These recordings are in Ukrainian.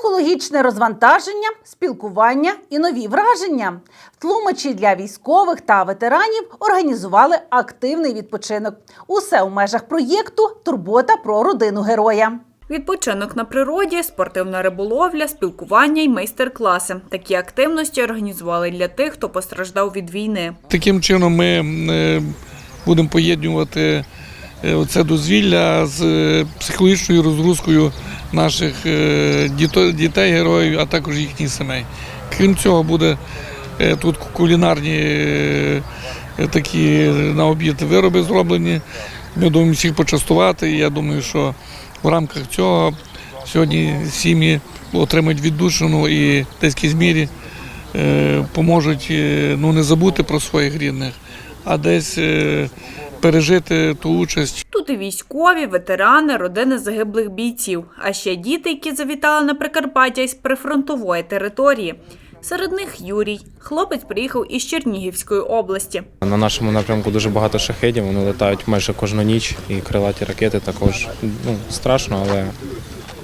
психологічне розвантаження, спілкування і нові враження. В Тлумачі для військових та ветеранів організували активний відпочинок. Усе у межах проєкту Турбота про родину героя. Відпочинок на природі, спортивна риболовля, спілкування й майстер-класи. Такі активності організували для тих, хто постраждав від війни. Таким чином ми е, будемо поєднувати це дозвілля з е, психологічною розгрузкою наших е, дітей, героїв, а також їхніх сімей. Крім цього, буде е, тут кулінарні е, такі на обід вироби зроблені. Ми думаємо всіх почастувати. Я думаю, що в рамках цього сьогодні сім'ї отримають віддушину і в деякій мірі е, поможуть е, ну, не забути про своїх рідних, а десь е, пережити ту участь, Тут і військові, ветерани, родини загиблих бійців, а ще діти, які завітали на Прикарпаття із прифронтової території. Серед них Юрій. Хлопець приїхав із Чернігівської області. На нашому напрямку дуже багато шахедів, вони летають майже кожну ніч, і крилаті ракети також. Ну, страшно, але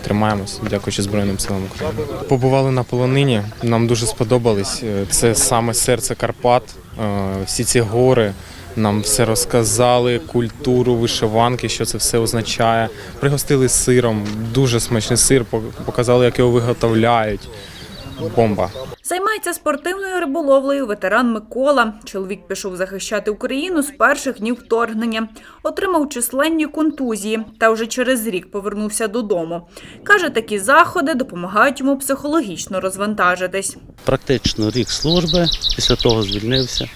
тримаємось, дякуючи Збройним силам України. Побували на полонині, нам дуже сподобались. Це саме серце Карпат, е, всі ці гори. Нам все розказали, культуру, вишиванки, що це все означає. Пригостили сиром, дуже смачний сир, показали, як його виготовляють. Бомба. Займається спортивною риболовлею ветеран Микола. Чоловік пішов захищати Україну з перших днів вторгнення. Отримав численні контузії та вже через рік повернувся додому. Каже, такі заходи допомагають йому психологічно розвантажитись. практично рік служби, після того звільнився.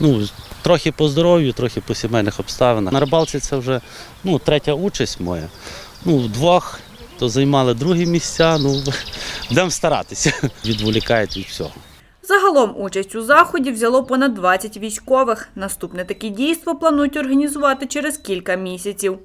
Ну, трохи по здоров'ю, трохи по сімейних обставинах. На рибалці це вже ну, третя участь моя. Ну, вдвох то займали другі місця. Ну, будемо старатися. Відволікають від всього. Загалом участь у заході взяло понад 20 військових. Наступне таке дійство планують організувати через кілька місяців.